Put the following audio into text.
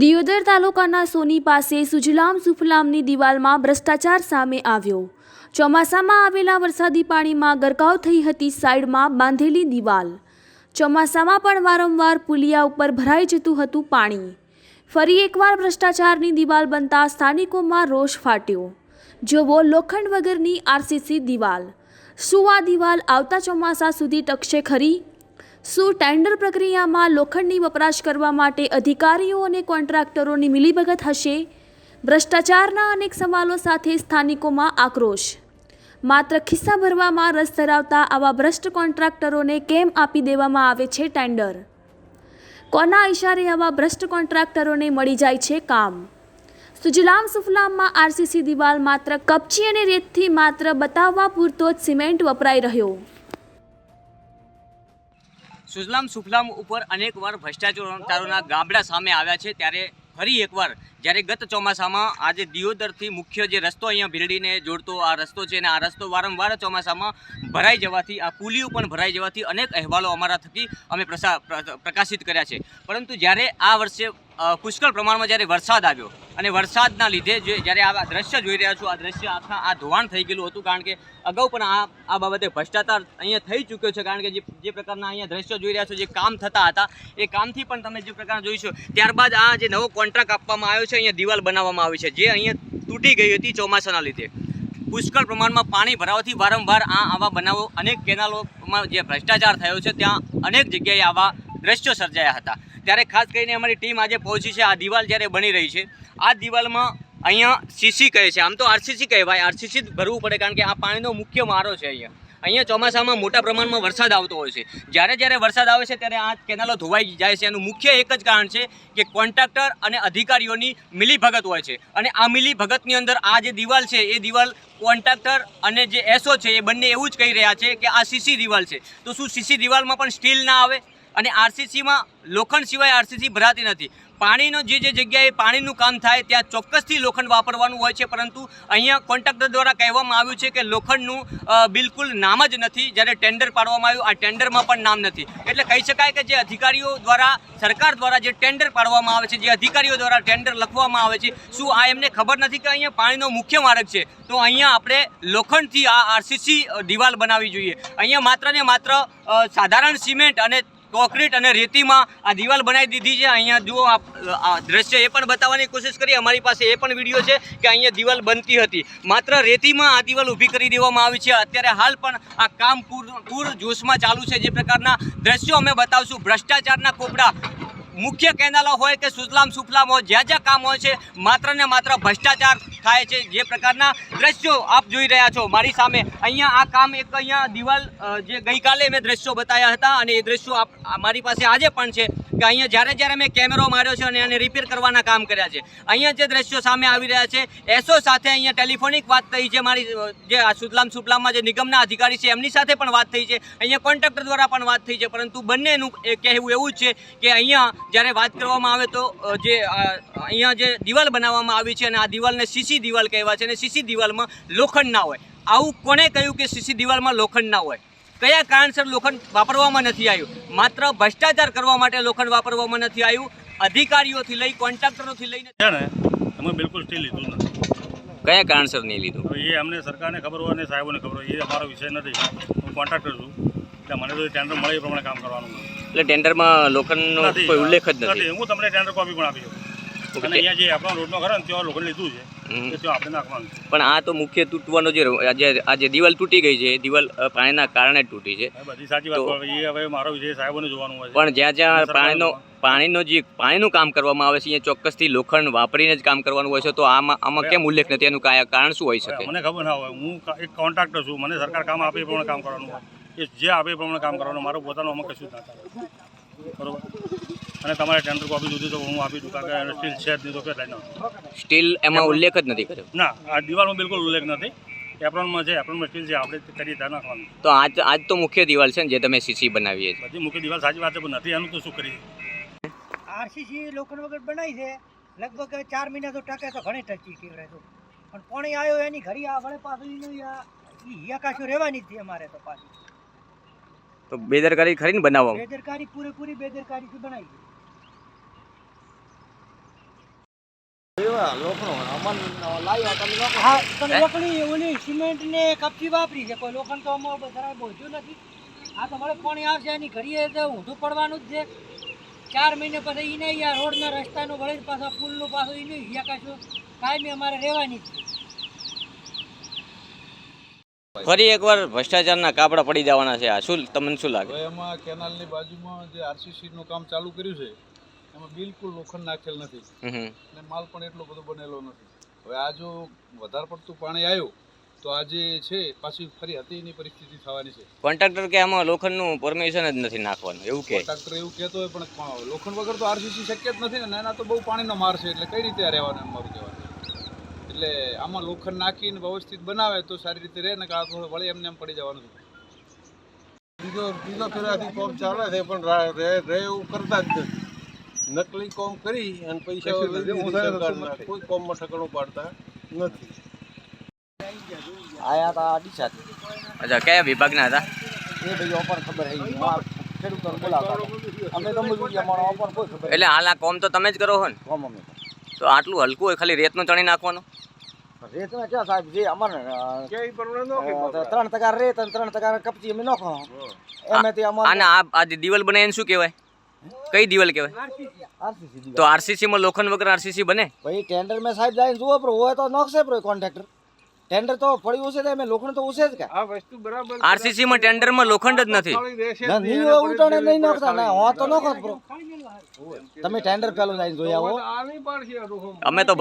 દિયોદર તાલુકાના સોની પાસે સુજલામ સુફલામની દિવાલમાં ભ્રષ્ટાચાર સામે આવ્યો. ચોમાસામાં આવેલા વરસાદી પાણીમાં ગરકાવ થઈ હતી સાઈડમાં બાંધેલી દિવાલ. ચોમાસામાં પણ વારંવાર પુલિયા ઉપર ભરાઈ જતું હતું પાણી. ફરી એકવાર ભ્રષ્ટાચારની દિવાલ બનતા સ્થાનિકોમાં રોષ ફાટ્યો. જોવો લોખંડ વગરની આરસીસી દિવાલ. શું આ દિવાલ આવતા ચોમાસા સુધી ટકશે ખરી? શું ટેન્ડર પ્રક્રિયામાં લોખંડની વપરાશ કરવા માટે અધિકારીઓ અને કોન્ટ્રાક્ટરોની મિલીભગત હશે? ભ્રષ્ટાચારના અનેક સવાલો સાથે સ્થાનિકોમાં આક્રોશ. માત્ર ખિસ્સા ભરવામાં રસ ધરાવતા આવા ભ્રષ્ટ કોન્ટ્રાક્ટરોને કેમ આપી દેવામાં આવે છે ટેન્ડર? કોના ઇશારે આવા ભ્રષ્ટ કોન્ટ્રાક્ટરોને મળી જાય છે કામ? સુજલામ સુફલામમાં આરસીસી દિવાલ માત્ર કપચી અને રેતથી માત્ર બતાવવા પૂરતો જ સિમેન્ટ વપરાઈ રહ્યો. સુજલામ સુફલામ ઉપર અનેકવાર ભ્રષ્ટાચારોના ગાબડા સામે આવ્યા છે. ત્યારે ફરી એકવાર, જ્યારે ગત ચોમાસામાં આજે દિયોદરથી મુખ્ય જે રસ્તો અહીંયા ભીલડીને જોડતો આ રસ્તો છે અને આ રસ્તો વારંવાર ચોમાસામાં ભરાઈ જવાથી, આ પુલીઓ પણ ભરાઈ જવાથી અનેક અહેવાલો અમારા થકી અમે પ્રકાશિત કર્યા છે. પરંતુ જ્યારે આ વર્ષે પુષ્કળ પ્રમાણમાં જ્યારે વરસાદ આવ્યો અને વરસાદના લીધે જે જ્યારે આ દ્રશ્ય જોઈ રહ્યા છો, આ દ્રશ્ય આખા આ ધોવાણ થઈ ગયેલું હતું કારણ કે અગાઉ પણ આ આ બાબતે ભ્રષ્ટાચાર અહીંયા થઈ ચૂક્યો છે કારણ કે જે જે પ્રકારના અહીંયા દ્રશ્યો જોઈ રહ્યા છો, જે કામ થતા હતા, એ કામથી પણ તમે જે પ્રકાર જોઈશો, ત્યારબાદ આ જે નવો કોન્ટ્રાક્ટ આપવામાં આવ્યો છે, અહીંયા દિવાલ બનાવવામાં આવી છે, જે અહીંયા તૂટી ગઈ હતી ચોમાસાના લીધે. પુષ્કળ પ્રમાણમાં પાણી ભરાવાથી વારંવાર આ આવા બનાવો અનેક કેનાલોમાં જે ભ્રષ્ટાચાર થયો છે, ત્યાં અનેક જગ્યાએ આવા દ્રશ્યો સર્જાયા હતા. ત્યારે ખાસ કરીને અમારી ટીમ આજે પહોંચી છે. આ દિવાલ જ્યારે બની રહી છે, આ દિવાલમાં અહીંયા સીસી કહે છે. આમ તો આરસીસી કહેવાય. આરસીસી જ ભરવું પડે કારણ કે આ પાણીનો મુખ્ય મારો છે અહીંયા. અહીંયા ચોમાસામાં મોટા પ્રમાણમાં વરસાદ આવતો હોય છે. જ્યારે જ્યારે વરસાદ આવે છે, ત્યારે આ કેનાલો ધોવાઈ જાય છે. એનું મુખ્ય એક જ કારણ છે કે કોન્ટ્રાક્ટર અને અધિકારીઓની મિલીભગત હોય છે. અને આ મિલીભગતની અંદર આ જે દિવાલ છે, એ દિવાલ કોન્ટ્રાક્ટર અને જે એસો છે, એ બંને એવું જ કહી રહ્યા છે કે આ સીસી દિવાલ છે. તો શું સીસી દિવાલમાં પણ સ્ટીલ ના આવે? અને આરસીસીમાં લોખંડ સિવાય આરસીસી ભરાતી નથી. પાણીનો જે જે જગ્યાએ પાણીનું કામ થાય, ત્યાં ચોક્કસથી લોખંડ વાપરવાનું હોય છે, પરંતુ અહીંયા કોન્ટ્રાક્ટર દ્વારા કહેવામાં આવ્યું છે કે લોખંડનું બિલકુલ નામ જ નથી. જ્યારે ટેન્ડર પાડવામાં આવ્યું, આ ટેન્ડરમાં પણ નામ નથી. એટલે કહી શકાય કે જે અધિકારીઓ દ્વારા, સરકાર દ્વારા જે ટેન્ડર પાડવામાં આવે છે, જે અધિકારીઓ દ્વારા ટેન્ડર લખવામાં આવે છે, શું આ એમને ખબર નથી કે અહીંયા પાણીનો મુખ્ય માર્ગ છે? તો અહીંયા આપણે લોખંડથી આ આરસીસી દિવાલ બનાવવી જોઈએ. અહીંયા માત્ર ને માત્ર સાધારણ સિમેન્ટ અને કોન્ક્રીટ અને રેતીમાં આ દિવાલ બનાવી દીધી છે. અહીંયા જુઓ આ દ્રશ્ય એ પણ બતાવવાની કોશિશ કરી અમારી પાસે એ પણ વીડિયો છે કે અહીંયા દિવાલ બનતી હતી. માત્ર રેતીમાં આ દિવાલ ઊભી કરી દેવામાં આવી છે. અત્યારે હાલ પણ આ કામ પૂર પૂર જોશમાં ચાલુ છે. જે પ્રકારના દ્રશ્યો અમે બતાવશું. ભ્રષ્ટાચારના કોપડા મુખ્ય કેનાલો હોય કે સુજલામ સુફલામ હોય, જ્યાં જ્યાં કામ હોય છે, માત્ર ને માત્ર ભ્રષ્ટાચાર થાય છે. જે પ્રકારના દ્રશ્યો આપ જોઈ રહ્યા છો. મારી સામે અહીંયા આ કામ એક અહીંયા દિવાલ જે ગઈકાલે મેં દ્રશ્યો બતાવ્યા હતા અને એ દ્રશ્યો આપ મારી પાસે આજે પણ છે કે અહીંયા જ્યારે જ્યારે મેં કેમેરો માર્યો છે અને એને રિપેર કરવાના કામ કર્યા છે. અહીંયા જે દ્રશ્યો સામે આવી રહ્યા છે, એસો સાથે અહીંયા ટેલિફોનિક વાત થઈ છે મારી જે આ સુજલામ સુફલામમાં જે નિગમના અધિકારી છે એમની સાથે પણ વાત થઈ છે. અહીંયા કોન્ટ્રાક્ટર દ્વારા પણ વાત થઈ છે. પરંતુ બંનેનું કહેવું એવું જ છે કે અહીંયા જ્યારે વાત કરવામાં આવે તો જે અહીંયા જે દિવાલ બનાવવામાં આવી છે અને આ દિવાલને સીસી દિવાલ કહેવાય છે અને સીસી દિવાલમાં લોખંડ ના હોય. આવું કોણે કહ્યું કે સીસી દિવાલમાં લોખંડ ના હોય? કયા કારણસર લોખંડ વાપરવામાં નથી આવ્યું? માત્ર ભ્રષ્ટાચાર કરવા માટે લોખંડ વાપરવામાં નથી આવ્યું. અધિકારીઓથી લઈ કોન્ટ્રાક્ટરોથી લઈને અમે બિલકુલ સ્ટીલ લીધું નથી. કયા કારણસર નહીં લીધું? એ અમને સરકારને ખબર હોય અને સાહેબોને ખબર હોય એ અમારો વિષય નથી. હું કોન્ટ્રાક્ટર છું. એટલે મને તો ટેન્ડર મળે એ પ્રમાણે કામ કરવાનું. એટલે ટેન્ડરમાં લોખંડનો કોઈ ઉલ્લેખ જ નથી. હું તમને ટેન્ડર કોપી પણ આપી શકું અને અહીંયા જે આપણો રોડનો ખરો ને ત્યાં લોકોને લીધું છે. હમ. કે ત્યાં આપણે નાખવાનું છે. પણ આ તો મુખ્ય તૂટવાનો જે આ જે- દિવાલ તૂટી ગઈ છે દિવાલ પાણીના કારણે તૂટી છે. સાચી વાત પણ એ હવે મારો વિષય સાહેબોને જોવાનું હોય છે. પણ જ્યાં જ્યાં પાણીનો પાણીનો જે પાણીનું કામ કરવામાં આવે છે અહીંયા ચોક્કસથી લોખંડ વાપરીને જ કામ કરવાનું હોય છે તો આમાં આમાં કેમ ઉલ્લેખ નથી? એનું કાયા કારણ શું હોઈ હવે શકે મને ખબર ના હોય. હું એક કોન્ટ્રાક્ટર છું. મને સરકાર કામ આપે પણ કામ કરવાનું હોય. એ જે આપે એ પ્રમાણે કામ કરવાનું. મારું પોતાનું અમે કશું જ ના થાય. બરોબર? અને તમારે ટેન્ડર કોપી જોતી તો હું આપી દઉં કારણ કે સ્ટીલ છે જ નહીં તો કે લઈને સ્ટીલ એમાં ઉલ્લેખ જ નથી કર્યો. ના આ દિવાલમાં બિલકુલ ઉલ્લેખ નથી. એપ્રોનમાં છે એપ્રોનમાં સ્ટીલ છે આપણે કરી ત્યાં નાખવાનું તો આજ આજ તો મુખ્ય દિવાલ છે ને જે તમે સીસી બનાવીએ છીએ બધી મુખ્ય દિવાલ સાચી વાત છે પણ નથી એનું તો શું કરીએ? આરસીસી લોખંડ વગર બનાવી છે. લગભગ ચાર મહિના તો ટકે તો ઘણી ટચી કેવડે તો. પણ પાણી આવ્યો એની ઘડી આ વળે પાછું એનું આ ઈ રહેવાની જ છે અમારે તો પાછી તો બેદરકારી ખરી ને બનાવવામાં બેદરકારી પૂરેપૂરી બેદરકારીથી બનાવી છે હા પણ લોખંડની ઓલી સિમેન્ટ ને કપચી વાપરી છે. કોઈ લોખંડ તો અમારું બધા બોધ્યું નથી. આ તો મળે આવશે એની ઘડીએ તો ઊંધું પડવાનું જ છે. ચાર મહિને પછી યા રોડના રસ્તાનું વળે પાછા પુલનું પાછું ઈને યા કશું કાયમી અમારે રહેવાની જ છે. ફરી એકવાર ભ્રષ્ટાચારના કાપડા પડી જવાના છે. આ શું તમને શું લાગે? એમાં કેનાલની બાજુમાં જે આરસીસી નું કામ ચાલુ કર્યું છે એમાં બિલકુલ લોખંડ નાખેલ નથી. અને માલ પણ એટલો બધો બનેલો નથી. હવે આ જો વધારે પડતું પાણી આવ્યું તો આજે છે પાછી ફરી હતી એની પરિસ્થિતિ થવાની છે. કોન્ટ્રાક્ટર કે આમાં લોખંડનું પરમિશન જ નથી નાખવાનું એવું કે? કોન્ટ્રાક્ટર એવું કહેતો હોય પણ લોખંડ વગર તો આરસીસી શક્ય જ નથી ને એના તો બહુ પાણીનો માર છે એટલે કઈ રીતે રહેવાનું એમ મારું એટલે આમાં લોખંડ નાખીને વ્યવસ્થિત બનાવે તો સારી રીતે રહે ને કે આ વળી એમને એમ પડી જવાનું બીજો બીજો ફેરાથી કોમ ચાલે છે પણ રા- રે રે એવું કરતા જ નથી. નકલી કોમ કરી અને પૈસા કોઈ કોમમાં ઠકણું પાડતા નથી. આયા તા ડીસા અચ્છા કયા વિભાગના હતા? એ ભાઈ ઓપર ખબર હે અમે તો મજૂરી અમારો ઓપન કોઈ ખબર એટલે હાલ આ કોમ તો તમે જ કરો હો ને? કોમ અમે. તો આટલું હલકું હોય ખાલી રેતનું ચણી નાખવાનું? રેત ને ક્યાં સાહેબ? જે અમારે ત્રણ ટકા રેત અને ત્રણ ટકા કપચી અમે નાખો. એમાંથી અમારે અને આ આ દિવાલ બને એને શું કહેવાય? કઈ દિવાલ કહેવાય? તો આરસીસી માં લોખંડ વગર આરસીસી બને? ભાઈ ટેન્ડર મેં સાહેબ જાય જુઓ પણ હોય તો નાખશે પણ કોન્ટ્રાક્ટર ટેન્ડર તો પડ્યું છે તો લોખંડ તો ઉસે જ કે. આ વસ્તુ બરાબર આરસીસી માં ટેન્ડરમાં લોખંડ જ નથી. ના નહીં. નહીં ઉલટાણે નહીં નાખતા ના હો તો નાખો જ તમે ટેન્ડર પેલું જાય આ રોહો. અમે તો